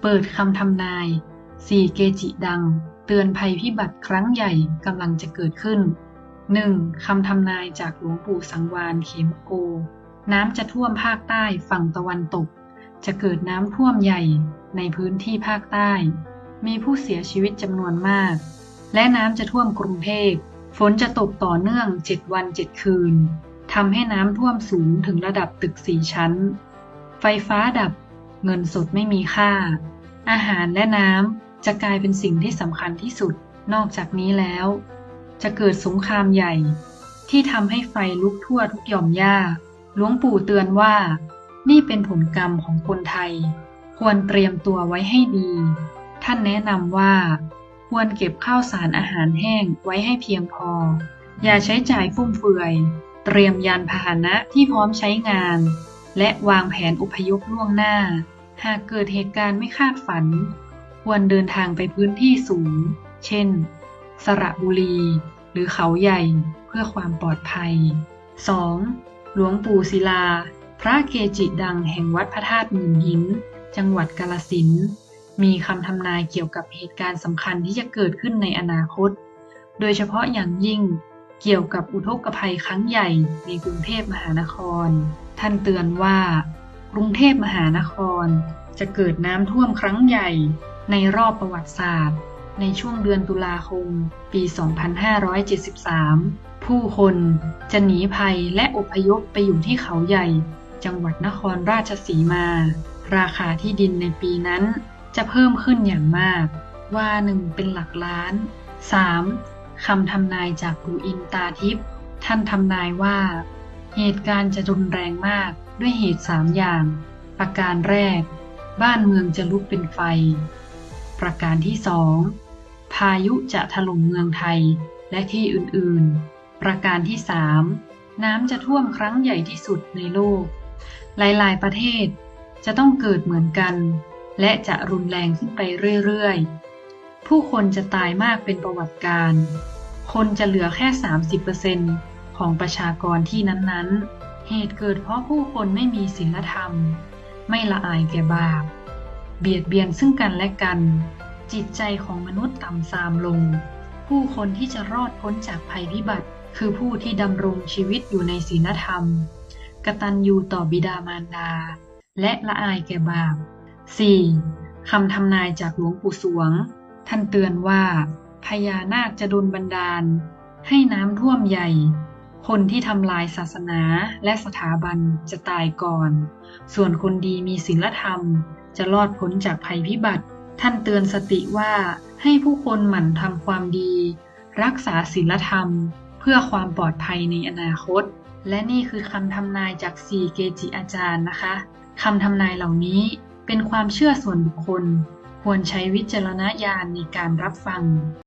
เปิดคำทำนายสี่เกจิดัง เตือนภัยพิบัติครั้งใหญ่กำลังจะเกิดขึ้น 1. คำทำนายจากหลวงปู่สังวานเขมโก น้ำจะท่วมภาคใต้ฝั่งตะวันตก จะเกิดน้ำท่วมใหญ่ในพื้นที่ภาคใต้ มีผู้เสียชีวิตจำนวนมาก และน้ำจะท่วมกรุงเทพ ฝนจะตกต่อเนื่อง 7 วัน 7 คืนทำให้น้ำท่วมสูงถึงระดับตึกสี่ชั้น ไฟฟ้าดับ เงินสดไม่มีค่า อาหารและน้ำจะกลายเป็นสิ่งที่สำคัญที่สุด นอกจากนี้แล้ว จะเกิดสงครามใหญ่ ที่ทำให้ไฟลุกทั่วทุกหย่อมหญ้า หลวงปู่เตือนว่า นี่เป็นผลกรรมของคนไทย ควรเตรียมตัวไว้ให้ดี ท่านแนะนำว่า ควรเก็บข้าวสารอาหารแห้งไว้ให้เพียงพอ อย่าใช้จ่ายฟุ่มเฟือย เตรียมยานพาหนะที่พร้อมใช้งาน และวางแผนอพยพล่วงหน้า หากเกิดเหตุการณ์ไม่คาดฝัน ควรเดินทางไปพื้นที่สูง เช่น สระบุรี หรือเขาใหญ่เพื่อความปลอดภัย 2. หลวงปู่ศิลา พระเกจิดังแห่งวัดพระธาตุหมื่นหิน จังหวัดกาลสิน มีคำทำนายเกี่ยวกับเหตุการณ์สำคัญที่จะเกิดขึ้นในอนาคต โดยเฉพาะอย่างยิ่งเกี่ยวกับอุทกภัยครั้งใหญ่ในกรุงเทพมหานคร ท่านเตือนว่า กรุงเทพมหานคร จะเกิดน้ำท่วมครั้งใหญ่ในรอบประวัติศาสตร์ ในช่วงเดือนตุลาคม ปี 2573 ผู้คนจะหนีภัยและอพยพไปอยู่ที่เขาใหญ่ จังหวัดนครราชสีมา ราคาที่ดินในปีนั้นจะเพิ่มขึ้นอย่างมาก ว่าหนึ่งเป็นหลักล้าน 3. คำทำนายจากปู่อินตาทิพย์ท่านทำนายว่า เหตุการณ์จะรุนแรงมาก ด้วยเหตุสามอย่าง ประการแรก บ้านเมืองจะลุกเป็นไฟ ประการที่สองพายุจะถล่มเมืองไทยและที่อื่นๆ ประการที่สามน้ำจะท่วมครั้งใหญ่ที่สุดในโลก หลายๆ ประเทศจะต้องเกิดเหมือนกัน และจะรุนแรงขึ้นไปเรื่อยๆ ผู้คนจะตายมากเป็นประวัติการ คนจะเหลือแค่ 30%ของประชากรที่นั้นๆ เหตุเกิดเพราะผู้คนไม่มีศีลธรรม ไม่ละอายแก่บาป เบียดเบียนซึ่งกันและกัน จิตใจของมนุษย์ต่ำทรามลง ผู้คนที่จะรอดพ้นจากภัยพิบัติ คือผู้ที่ดำรงชีวิตอยู่ในศีลธรรม กตัญญูต่อบิดามารดา และละอายแก่บาป 4. คำทำนายจากหลวงปู่สวง ท่านเตือนว่าพญานาคจะดนบันดาล ให้น้ำท่วมใหญ่ คนที่ทำลายศาสนาและสถาบันจะตายก่อน ส่วนคนดีมีศีลธรรม จะรอดพ้นจากภัยพิบัติ ท่านเตือนสติว่าให้ผู้คนหมั่นทำความดี รักษาศีลธรรม เพื่อความปลอดภัยในอนาคต และนี่คือคำทำนายจากสี่เกจิอาจารย์นะคะคำทำนายเหล่านี้เป็นความเชื่อส่วนบุคคล ควรใช้วิจารณญาณในการรับฟัง